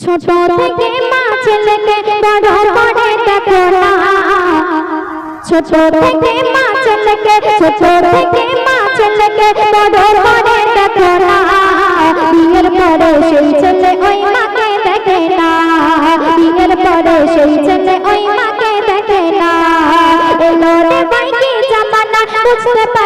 ছোট থেকে মা ছেলেকে বড় করে দেখো না। ছোট থেকে মা ছেলেকে, ছোট থেকে মা ছেলেকে বড় করে দেখো না। বিয়ের পরে সেই ছেলে ওই মাকে দেখে না। বিয়ের পরে সেই ছেলে ওই মাকে দেখে না। এলো রে ভাই কি জামানা, বুঝতে পারি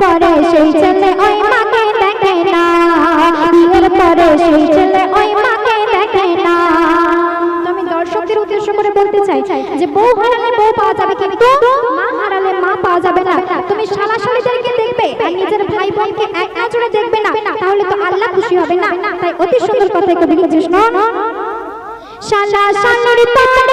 পরে সেই ছেলে ওই মাকে দেখে না। বিয়ের পরে সেই ছেলে ওই মাকে দেখে না। আমি দর্শকদের উদ্দেশ্য করে বলতে চাই যে বউ হারালে বউ পাওয়া যাবে কিন্তু মা হারালে মা পাওয়া যাবে না। তুমি শালা শালিদেরকে দেখবে আর নিজের ভাই বোনকে এক নজরে দেখবে না। তাহলে তো আল্লাহ খুশি হবে না। তাই অতি সুন্দর কথা কবি না শালা শালির পারে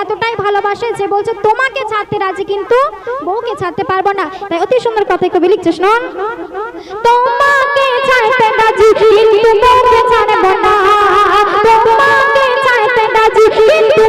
এতটাই ভালোবাসে যে বলছে, তোমাকে ছাড়তে রাজি, কিন্তু বউকে ছাড়তে পারব না। তাই অতি সুন্দর কথা কবি লিখছে, শোন। তোমাকে ছাড়তে রাজি, কিন্তু বউকে ছাড়বো না। তোমাকে ছাড়তে রাজি, কিন্তু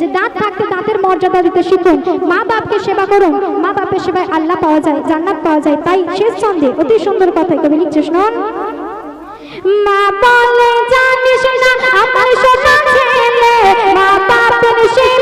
যে দাঁত থাকতে দাঁতের মর্যাদা দিতে শিখুন। মা বাপকে সেবা করুন। মা বাপের সেবায় আল্লাহ পাওয়া যায়, জান্নাত পাওয়া যায়। তাই শেষ ছন্দে অতি সুন্দর কথা কবি লিখছে শুনুন মা বলে, জানিস না, আমার সোনা ছেলে, মা বাপের সেবায়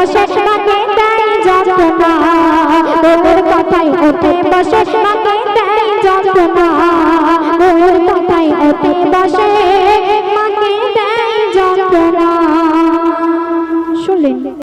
বসে